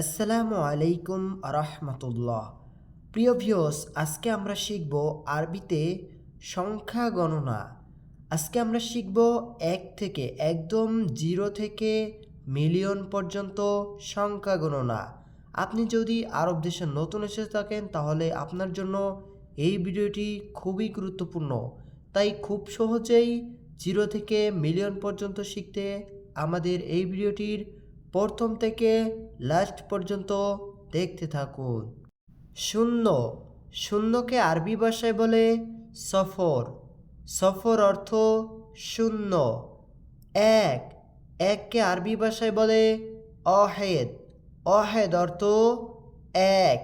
আসসালামু আলাইকুম রহমতুল্লাহ প্রিয় ভিওস আজকে আমরা শিখব আরবিতে সংখ্যা গণনা। আজকে আমরা শিখব এক থেকে একদম জিরো থেকে মিলিয়ন পর্যন্ত সংখ্যা গণনা। আপনি যদি আরব দেশে নতুন এসে থাকেন, তাহলে আপনার জন্য এই ভিডিওটি খুবই গুরুত্বপূর্ণ। তাই খুব সহজেই জিরো থেকে মিলিয়ন পর্যন্ত শিখতে আমাদের এই ভিডিওটির প্রথম থেকে লাস্ট পর্যন্ত দেখতে থাকুন। শূন্য। শূন্যকে আরবি ভাষায় বলে সফর। সফর অর্থ শূন্য। এক। এককে আরবি ভাষায় বলে অহেদ। অহেদ অর্থ এক।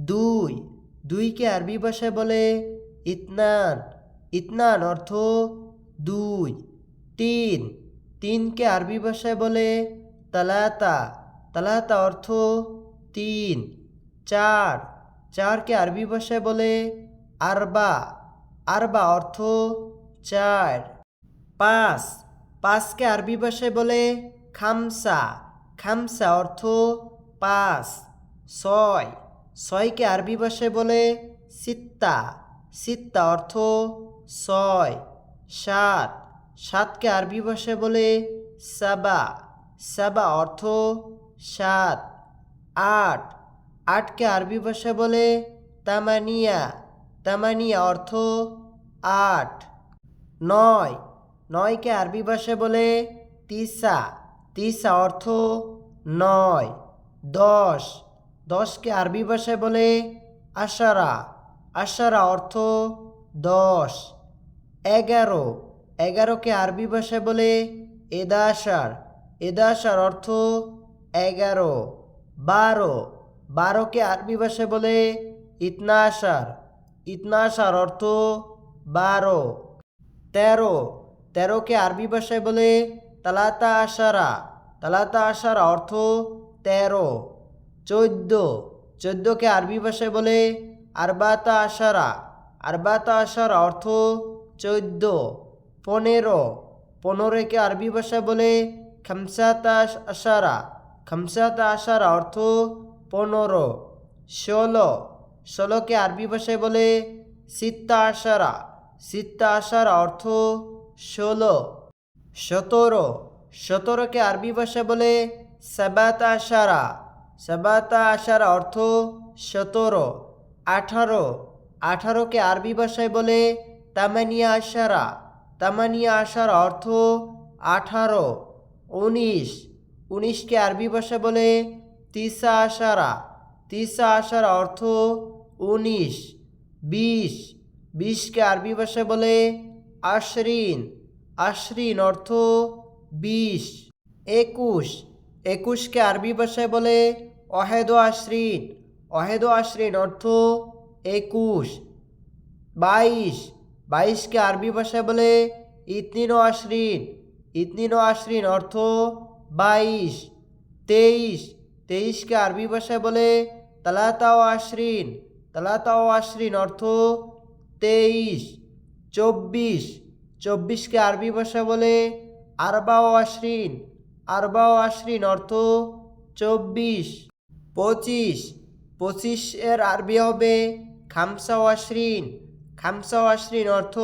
দুই। দুইকে আরবি ভাষায় বলে ইতনান। ইতনান অর্থ দুই। তিন। তিনকে আরবি ভাষায় বলে তালাতা তালাতা অর্থ তিন, চার। চারকে আরবি ভাষায় বলে আরবা। আরবা অর্থ চার। পাঁচ, পাঁচকে আরবি ভাষায় বলে খামসা। খামসা অর্থ পাঁচ। ছয়, ছয়কে আরবি ভাষায় বলে সিত্তা। সিত্তা অর্থ ছয়। সাত, সাতকে আরবি ভাষায় বলে সাবা। সাবা অর্থ সাত। আট। আটকে আরবি ভাষায় বলে তামানিয়া। তামানিয়া অর্থ আট। নয়। নয়কে আরবি ভাষায় বলে তিসা। তিসা অর্থ নয়। দশ। দশকে আরবি ভাষায় বলে আশারা। আশারা অর্থ দশ। এগারো। এগারোকে আরবি ভাষায় বলে এদাসার এদাসার অর্থ এগারো, বারো। বারোকে আরবি ভাষায় বলে ইতনাসার। ইতনাসার অর্থ বারো। তেরো। তেরোকে আরবি ভাষায় বলে তালাতা আশারা তালাতা আশারা অর্থ তেরো। চোদ্দ। চোদ্দোকে আরবি ভাষায় বলে আরবাতা আশারা আরবাতা আশারা অর্থ চোদ্দ। পনেরো। পনেরোকে আরবি ভাষায় বলে খামসাতা আশারা খামসাতা আশারা অর্থ পনেরো। ষোলো। ষোলোকে আরবি ভাষায় বলে সিত্তা আশারা। সিত্তা আশারা অর্থ ষোলো। সতেরো। সতেরোকে আরবি ভাষা বলে সাবাতা আশারা। সাবাতা আশারা অর্থ সতেরো। আঠারো। আঠারোকে আরবি ভাষায় বলে তামানিয়া আশারা। তামানিয়া আশারা অর্থ আঠারো। উনিশ। উনিশকে আরবি ভাষা বলে তিসা আশারা। তিসা আশারা অর্থ উনিশ, বিশ। বিশকে আরবি ভাষায় বলে আশরিন। আশরিন অর্থ বিশ। একুশ। একুশকে আরবি ভাষায় বলে অহেদ আশরিন। অহেদ আশরিন অর্থ একুশ। বাইশ। বাইশকে আরবি ভাষায় বলে ইতনিন আশরিন। ইতনিন ও আশরিন অর্থ বাইশ, তেইশ। তেইশকে আরবি ভাষায় বলে তালাতা ও আশরিন। তালাতা ও আশ্রিন অর্থ তেইশ। চব্বিশ। চব্বিশকে আরবি ভাষা বলে আরবা ও আশরিন। আরবা ও আশরিন অর্থ চব্বিশ। পঁচিশ। পঁচিশ এর আরবি হবে খামসা ও আশরিন। খামসা ও আশরিন অর্থ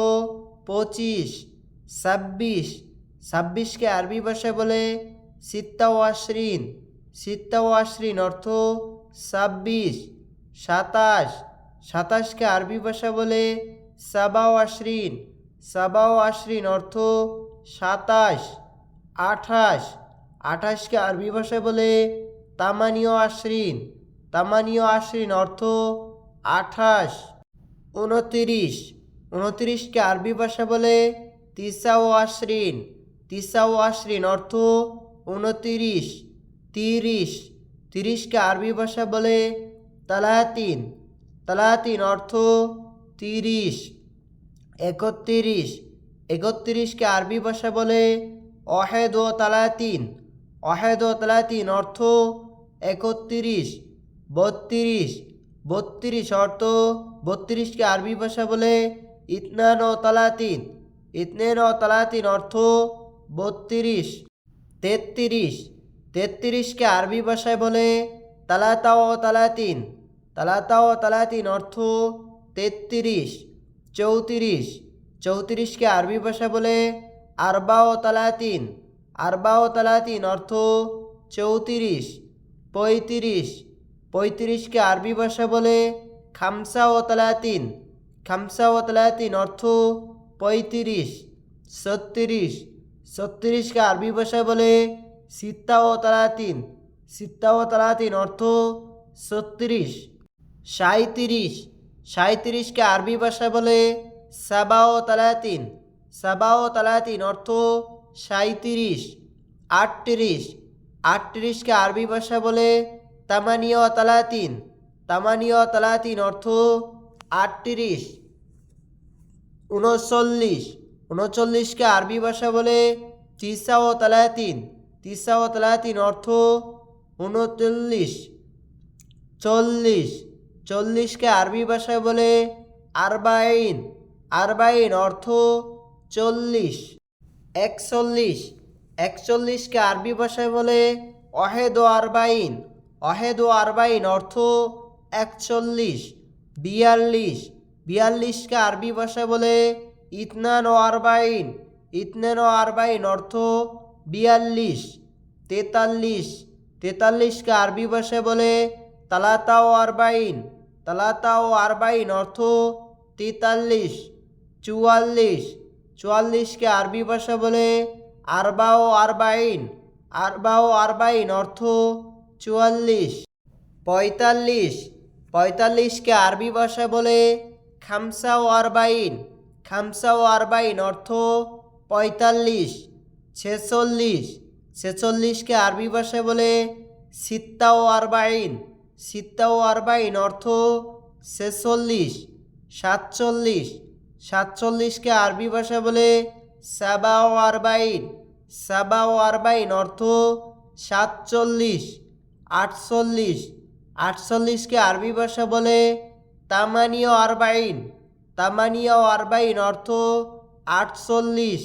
পঁচিশ। ছাব্বিশ। ছাব্বিশকে আরবি ভাষায় বলে সিত্তা ও আশরিন সিত্তা ও আশরিন অর্থ ছাব্বিশ, সাতাশ। সাতাশকে আরবি ভাষা বলে সাবা ও আশরিন সাবা ও আশরিন অর্থ সাতাশ, আঠাশ। আঠাশকে আরবি ভাষায় বলে তামানীয় আশরিন তামানীয় আশরিন অর্থ আঠাশ। উনতিরিশ, উনতিরিশকে আরবি ভাষা বলে তিসা ও আশরিন তিসা ও আশরিন অর্থ উনতিরিশ তিরিশ। তিরিশকে আরবি ভাষা বলে তালাতিন তালাতিন অর্থ তিরিশ, একত্রিশ। একত্রিশকে আরবি ভাষা বলে অহেদ ও তালাতিন অহেদ ও তালাতিন অর্থ একত্রিশ, বত্রিশ। বত্রিশ অর্থ বত্রিশকে আরবি ভাষা বলে ইতনান ও তালাতিন ইতনেন ও তালাতিন অর্থ বত্রিশ, তেত্রিশ, তেত্রিশকে আরবি ভাষায় বলে তালাতা ও তালাতিন। তালাতা ও তালাতিন অর্থ তেত্রিশ, চৌত্রিশ, চৌত্রিশকে আরবি ভাষা বলে আরবা ও তালাতিন। আরবা ও তালাতিন অর্থ চৌত্রিশ, পঁয়ত্রিশ, পঁয়ত্রিশকে আরবি ভাষা বলে খামসা ও তালাতিন। খামসা ও তালাতিন অর্থ পঁয়ত্রিশ, ছত্রিশ ছত্রিশকে আরবি ভাষায় বলে সিত্তা ও তালাতিন। সিত্তা ও তালাতিন অর্থ ছত্রিশ সাঁত্রিশ সাঁত্রিশকে আরবি ভাষায় বলে সাবা ও তালাতিন। সাবা ও তালাতিন অর্থ সাঁত্রিশ আটত্রিশ। আটত্রিশকে আরবি ভাষা বলে তামানিয়া তালাতিন। তামানিয়া তালাতিন অর্থ আটত্রিশ, উনচল্লিশ। উনচল্লিশকে আরবি ভাষা বলে তিসা ও তালাতিন তিসা ও তালাতিন অর্থ উনচল্লিশ, চল্লিশ। চল্লিশকে আরবি ভাষায় বলে আরবাইন। আরবাইন অর্থ চল্লিশ, একচল্লিশ। একচল্লিশকে আরবি ভাষায় বলে অহেদ ও আরবাইন। অহেদ ও আরবাইন অর্থ একচল্লিশ, বিয়াল্লিশ। বিয়াল্লিশকে আরবি ভাষায় বলে ইতনান ও আরবাইন, ইতনান ও আরবাইন অর্থ বিয়াল্লিশ, তেতাল্লিশ, তেতাল্লিশকে আরবি ভাষায় বলে তালাতা ও আরবাইন। তালাতা ও আরবাইন অর্থ তেতাল্লিশ, চুয়াল্লিশ, চুয়াল্লিশকে আরবি ভাষা বলে আরবা ও আরবাইন। আরবা ও আরবাইন অর্থ চুয়াল্লিশ, পঁয়তাল্লিশ, পঁয়তাল্লিশকে আরবি ভাষা বলে খামসা ও আরবাইন। খামসা ও আরবাইন, অর্থ পঁয়তাল্লিশ, ছেচল্লিশ। ছেচল্লিশকে আরবি ভাষায় বলে সিত্তা ও আরবাইন সিত্তা ও আরবাইন, অর্থ ছেচল্লিশ, সাতচল্লিশ। সাতচল্লিশকে আরবি ভাষা বলে সাবা ও আরবাইন সাবা ও আরবাইন, অর্থ সাতচল্লিশ, আটচল্লিশ। আটচল্লিশকে আরবি ভাষা বলে তামানিয়া আরবাইন তামানিয়া আরবাইন অর্থ আটচল্লিশ।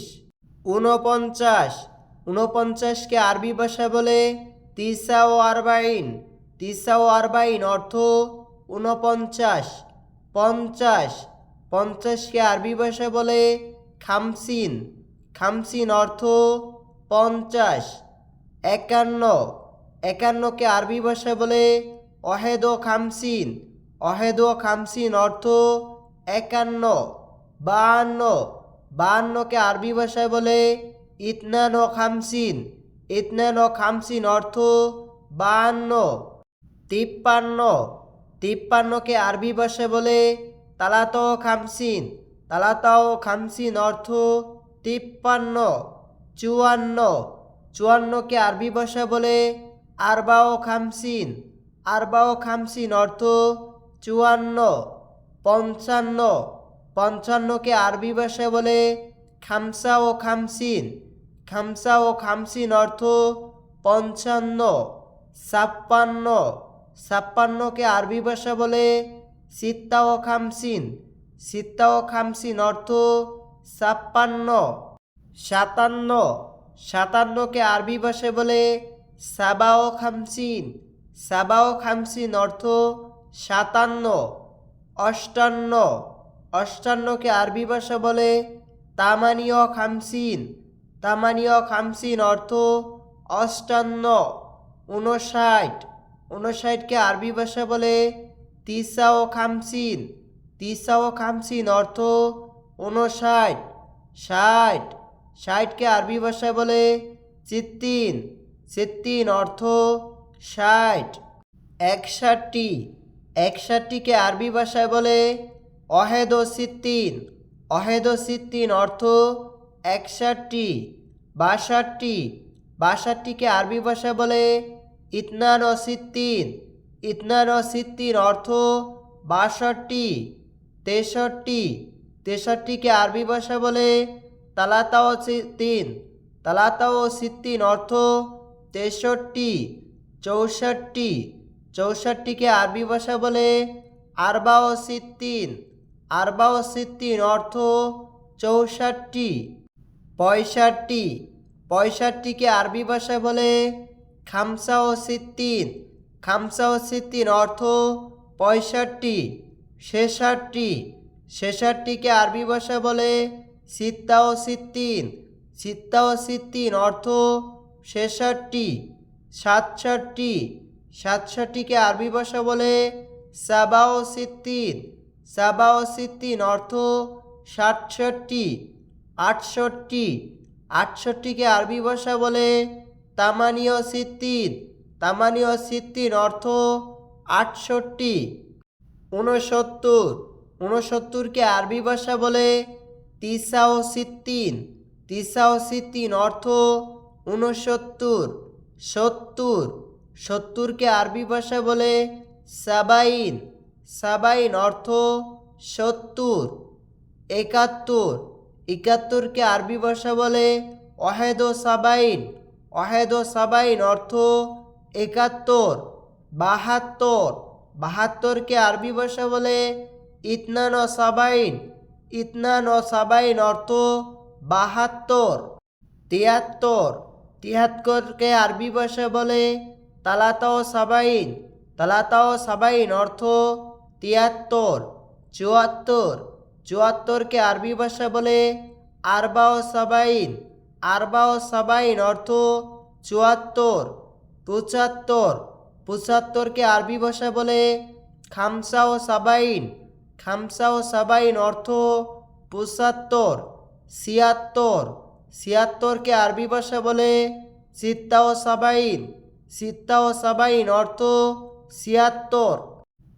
ঊনপঞ্চাশ। ঊনপঞ্চাশকে আরবি ভাষা বলে তিসা ও আরবাইন। তিসা ও আরবাইন অর্থ ঊনপঞ্চাশ। পঞ্চাশ। পঞ্চাশকে আরবি ভাষা বলে খামসিন। খামসিন অর্থ পঞ্চাশ। একান্ন। একান্নকে আরবি ভাষা বলে অহেদ খামসিন। অহেদ খামসিন অর্থ একান্ন, বাহান্ন, বাহান্নকে আরবি ভাষায় বলে ইতনান ও খামসিন। ইতনান ও খামসিন অর্থ বাহান্ন, তিপ্পান্ন। তিপ্পান্নকে আরবি ভাষায় বলে তালাত খামসিন। ও খামসিন অর্থ তিপ্পান্ন, চুয়ান্ন। চুয়ান্নকে আরবি ভাষা বলে আরবা ও খামসিন। আরবা ও খামসিন অর্থ চুয়ান্ন। পঞ্চান্ন, পঞ্চান্নকে আরবি ভাষা বলে খামসা ও খামসিন। খামসা ও খামসিন অর্থ পঞ্চান্ন, ছাপ্পান্ন। ছাপ্পান্নকে আরবি ভাষা বলে সিত্তা ও খামসিন। সিত্তা ও খামসিন অর্থ ছাপ্পান্ন, সাতান্ন। সাতান্নকে আরবি ভাষায় বলে সাবা ও খামসিন। সাবা ও খামসিন অর্থ সাতান্ন। অষ্টান্ন। অষ্টান্নকে আরবি ভাষা বলে তামানীয় খামসিন। তামানীয় খামসিন অর্থ অষ্টান্ন উনষাট উনষাটকে আরবি ভাষা বলে তিসা ও খামসিন। তিসা ও খামসিন অর্থ উনষাট ষাট। ষাটকে আরবি ভাষায় বলে চিত্তিন চিত্তিন অর্থ ষাট। একষাটটি। একষাটটিকে আরবি ভাষায় বলে অহেদ সিত্তিন অহেদ সিত্তিন অর্থ একষাটটি বাষট্টি বাষট্টিকে আরবি ভাষায় বলে ইতনান সিত্তিন ইতনান ও সিত্তিন অর্থ বাষট্টি, তেষট্টি। তেষট্টিকে আরবি ভাষা বলে তালাতা ও সিত্তিন তালাতা ও সিত্তিন অর্থ তেষট্টি, চৌষট্টি। চৌষট্টিকে আরবি ভাষা বলে আরবা ও সিত্তিন। আরবা ও সিত্তিন অর্থ চৌষট্টি, পঁয়ষট্টি। পঁয়ষট্টিকে আরবি ভাষায় বলে খামসা ও সিত্তিন। খামসা ও সিদ্দিন অর্থ পঁয়ষট্টি, ছেষট্টি। ছেষট্টিকে আরবি ভাষা বলে সিত্তা ও সিত্তিন। সিত্তা ও সিত্তিন অর্থ ছেষট্টি, সাতষট্টি। সাতষট্টিকে আরবি ভাষা বলে সাবা ও সিত্তিন সাবা ও সিত্তিন অর্থ সাতষট্টি, আটষট্টি। আটষট্টিকে আরবি ভাষা বলে তামানীয় সিত্তিন তামানীয় সিত্তিন অর্থ আটষট্টি। ঊনসত্তর, ঊনসত্তরকে আরবি ভাষা বলে তিসা ও সিত্তিন তিসা ও সিত্তিন অর্থ ঊনসত্তর, সত্তর। সত্তরকে আরবি ভাষা বলে সাবাইন। সাবাইন অর্থ সত্তর। একাত্তর। একাত্তরকে আরবি ভাষা বলে অহেদ সাবাইন অহেদ সাবাইন অর্থ একাত্তর। বাহাত্তর। বাহাত্তরকে আরবি ভাষা বলে ইতনান সাবাইন ইতনান সাবাইন অর্থ বাহাত্তর। তিয়াত্তর। তিয়াত্তরকে আরবি ভাষা বলে তালাতা ও সাবাইন, তালাতাও সাবাইন অর্থ তিয়াত্তর, চুয়াত্তর। চুয়াত্তরকে আরবি ভাষা বলে আরবাও সাবাইন আরবাও সাবাইন অর্থ চুয়াত্তর, পঁচাত্তর। পঁচাত্তরকে আরবি ভাষা বলে খামসা ও সাবাইন খামসা ও সাবাইন অর্থ পঁচাত্তর, ছিয়াত্তর। ছিয়াত্তরকে আরবি ভাষা বলে সিত্তা ও সাবাইন। সিত্তা ও সাবাইন অর্থ ছিয়াত্তর।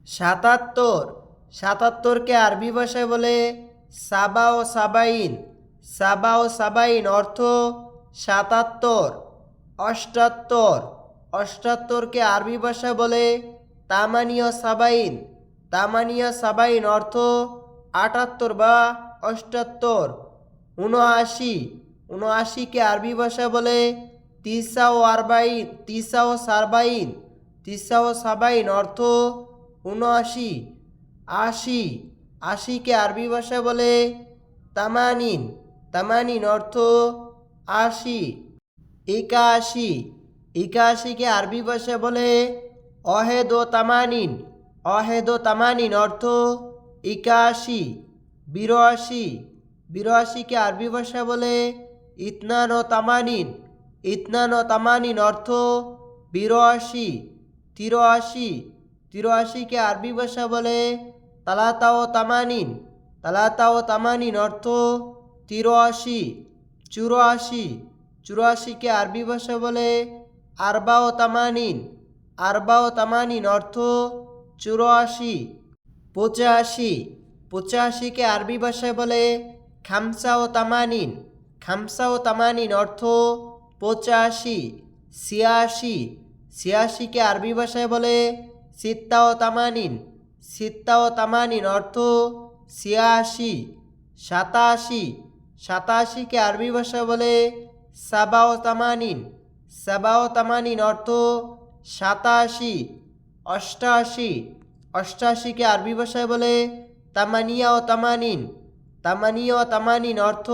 সাতাত্তর। সাতাত্তরকে আরবি ভাষায় বলে সাবা ও সাবাইন। সাবা ও সাবাইন অর্থ সাতাত্তর। অষ্টাত্তর। অষ্টাত্তরকে আরবি ভাষা বলে তামানীয় সাবাইন। তামানীয় সাবাইন অর্থ আটাত্তর বা অষ্টাত্তর। উনআশি উনআশিকে আরবি ভাষা বলে তিসা ও আরবাইন তিসা ও সারবাইন তিসা ও সাবাইন অর্থ উনআশি আশি। আশিকে আরবি ভাষা বলে তামানিন। তামানিন অর্থ আশি, একাশি। একাশিকে আরবি ভাষা বলে অহেদ ও তামানিন। অহেদ ও তামানিন অর্থ একাশি, বিরাশি। বিরাশিকে আরবি ভাষা বলে ইতনান ও তামানিন। ইতনান তামানিন অর্থ বিরাশি, তিরাশি, তিরাশিকে আরবি ভাষা বলে তালাতা ও তামানিন। তালাতা ও তামানিন অর্থ তিরাশি, চুরাশি, চুরাশিকে আরবি ভাষা বলে আরবা ও তামানিন। আরবা ও তামানিন অর্থ চুরাশি, পঁচাশি, পঁচাশিকে আরবি ভাষায় বলে খামসা ও তামানিন। খামসা ও তামানিন অর্থ পঁচাশি, ছিয়াশি, ছিয়াশিকে আরবি ভাষায় বলে সিত্তা ও তামানিন। সিত্তা ও তামানিন অর্থ ছিয়াশি, সাতাশি, সাতাশিকে আরবি ভাষা বলে সাবা ও তামানিন। সাবা ও তামানিন অর্থ সাতাশি, অষ্টাশি, অষ্টাশিকে আরবি ভাষায় বলে তামানিয়া ও তামানিন। তামানিয়া ও তামানিন অর্থ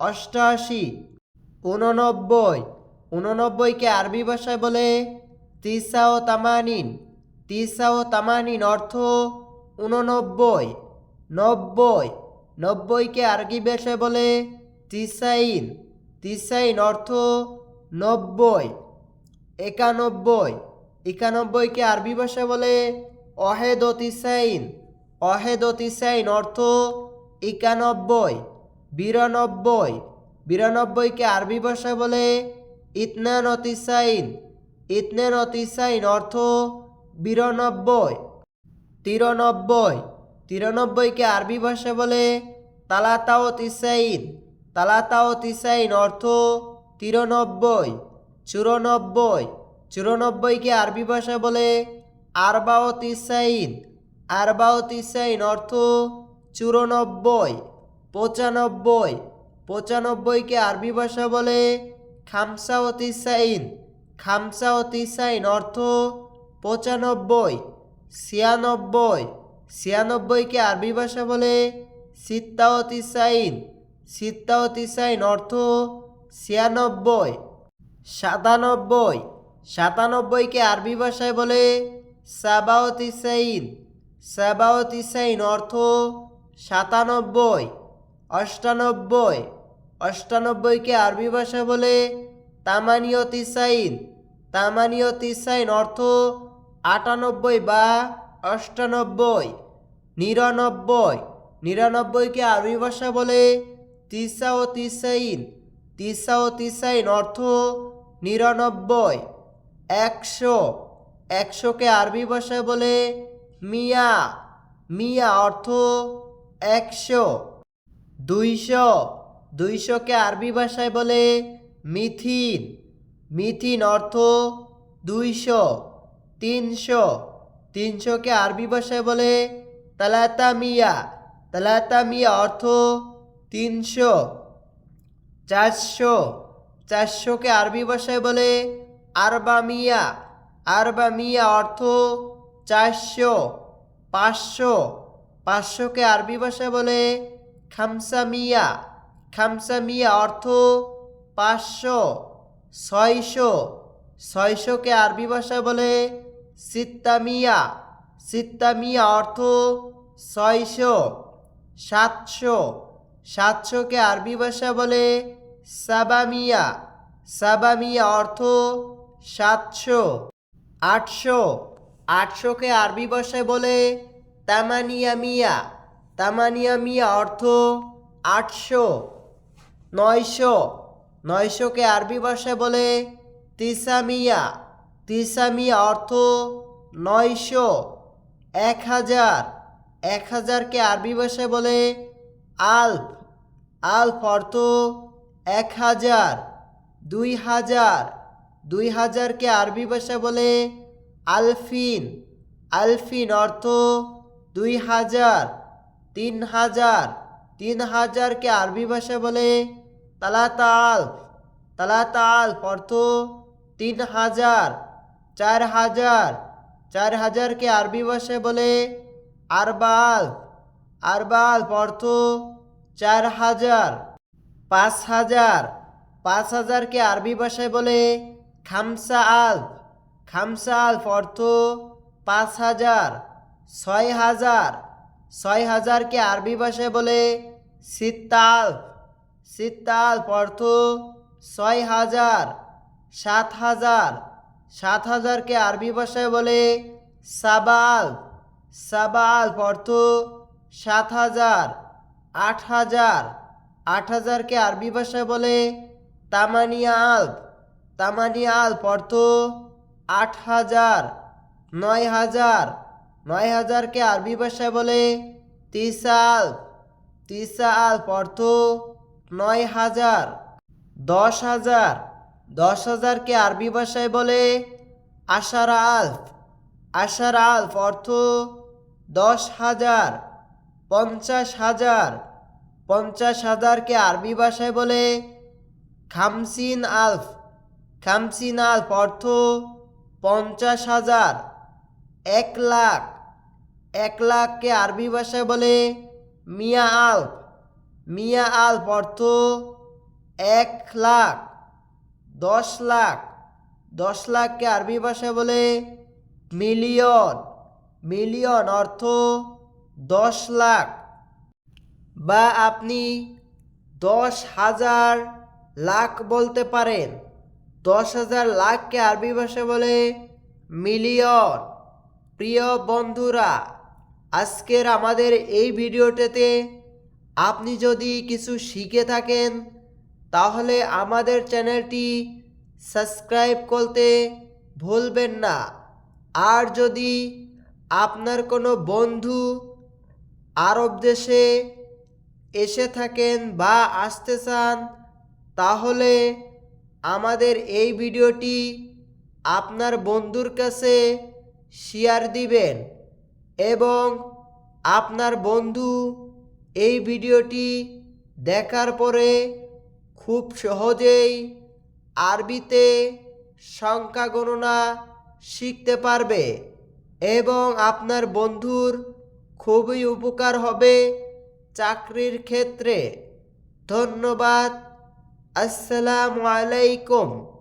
অষ্টাশি উননব্বই উননব্বইকে আরবি ভাষায় বলে তিসা ও তামানিন। তিসা ও তামানিন অর্থ উননব্বই নব্বই। নব্বইকে আরবি ভাষায় বলে তিসাইন। তিসাইন অর্থ নব্বই। একানব্বই। একানব্বইকে আরবি ভাষা বলে অহেদ তিসাইন। অহেদ তিসাইন অর্থ একানব্বই। বিরানব্বই। বিরানব্বইকে আরবি ভাষা বলে ইতনান ও তিসাইন। ইতনান ও তিসাইন অর্থ বিরানব্বই। তিরানব্বই। তিরানব্বইকে আরবি ভাষা বলে তালাতা ও তিসাইন। তালাতা তিসাইন অর্থ তিরানব্বই। চুরানব্বই। চুরানব্বইকে আরবি ভাষা বলে আরবা ও তিসাইন। আরবা ও তিসাইন অর্থ চুরানব্বই। পঁচানব্বই। পঁচানব্বইকে আরবি ভাষা বলে খামসা ও তিসাইন খামসা ও তিসাইন অর্থ পঁচানব্বই, ছিয়ানব্বই। ছিয়ানব্বইকে আরবি ভাষা বলে সিত্তা ও তিসাইন সিত্তা ও তিসাইন অর্থ ছিয়ানব্বই, সাতানব্বই। সাতানব্বইকে আরবি ভাষায় বলে সাবাও তিসাইন সাবাও তিসাইন অর্থ সাতানব্বই, অষ্টানব্বই। অষ্টানব্বইকে আরবি ভাষায় বলে তামানিয় তিসাইন তামানিয় তিসাইন অর্থ আটানব্বই বা অষ্টানব্বই, নিরানব্বই। নিরানব্বইকে আরবি ভাষা বলে তিসা ও তিসাইন তিসা ও তিসাইন অর্থ নিরানব্বই, একশো। একশোকে আরবি ভাষায় বলে মিয়া। মিয়া অর্থ একশো। দুইশো। দুইশোকে আরবি ভাষায় বলে মিথিন। মিথিন অর্থ দুইশো, তিনশো। তিনশোকে আরবি ভাষায় বলে তালাতা মিয়া তালাতা মিয়া অর্থ তিনশো, চারশো। চারশোকে আরবি ভাষায় বলে আরবা মিয়া আরবা মিয়া অর্থ চারশো, পাঁচশো। পাঁচশোকে আরবি ভাষায় বলে খামসা মিয়া খামসা মিয়া অর্থ পাঁচশো, ছয়শো, ছয়শোকে আরবি ভাষায় বলে সিত্তা মিয়া সিত্তা মিয়া অর্থ ছয়শো, সাতশো, সাতশোকে আরবি ভাষা বলে সাবামিয়া। সাবামিয়া অর্থ সাতশো, আটশো, আটশোকে আরবি ভাষায় বলে তামানিয়া মিয়া তামানিয়া মিয়া অর্থ আটশো। নয়শো, নয়শোকে আরবি ভাষায় বলে তিসামিয়া। তিসামিয়া অর্থ নয়শো, এক হাজার। এক হাজারকে আরবি ভাষায় বলে আলফ। আলফ অর্থ এক হাজার, দুই হাজার। দুই হাজারকে আরবি ভাষা বলে আলফিন। আলফিন অর্থ দুই হাজার, তিন হাজার। তিন হাজারকে আরবি ভাষা বলে তালাতা আলফ তালাতা অর্থ তিন হাজার, চার হাজার। চার হাজারকে আরবি ভাষায় বলে আরবাল। আরবাল আরবা অর্থ চার হাজার, পাঁচ হাজার। পাঁচ হাজারকে আরবি ভাষায় বলে খামসা আলফ খামসা আল অর্থ পাঁচ হাজার, ছয় হাজার। ছয় হাজারকে আরবি ভাষায় বলে সিত্তা সিত্তা অর্থ ছয় হাজার, সাত হাজার, সাত হাজারকে আরবি ভাষায় বলে সাবাল। সাবাল সাবা অর্থ সাত হাজার, আট হাজার, আট হাজারকে আরবি ভাষায় বলে তামানিয়া আলফ তামানিয়া আলফ অর্থ আট হাজার, নয় হাজার, নয় হাজারকে আরবি ভাষায় বলে তিসা আলফ তিসা আলফ অর্থ নয় হাজার, দশ হাজার, দশ হাজারকে আরবি ভাষায় বলে আশারা আলফ। আশার আলফ অর্থ দশ হাজার, পঞ্চাশ হাজার, পঞ্চাশ হাজারকে আরবি ভাষায় বলে খামসিন আলফ। খামসিন আলফ অর্থ পঞ্চাশ হাজার, এক লাখ। এক লাখকে আরবি ভাষায় বলে মিয়া আলফ। মিয়া আলফ অর্থ এক লাখ, দশ লাখ, দশ লাখকে আরবি ভাষায় বলে মিলিয়ন মিলিয়ন অর্থ দশ লাখ। বা আপনি দশ হাজার লাখ বলতে পারেন, দশ হাজার লাখকে আরবি ভাষায় বলে মিলিয়ন। প্রিয় বন্ধুরা, আজকের আমাদের এই ভিডিওটাতে আপনি যদি কিছু শিখে থাকেন, তাহলে আমাদের চ্যানেলটি সাবস্ক্রাইব করতে ভুলবেন না। আর যদি আপনার কোনো বন্ধু আরব দেশে এসে থাকেন বা আসতে চান, তাহলে আমাদের এই ভিডিওটি আপনার বন্ধুর কাছে শেয়ার দিবেন এবং আপনার বন্ধু এই ভিডিওটি দেখার পরে খুব সহজেই আরবিতে সংখ্যা গণনা শিখতে পারবে এবং আপনার বন্ধুর খুবই উপকার হবে চাকরির ক্ষেত্রে। ধন্যবাদ। আসসালামু আলাইকুম।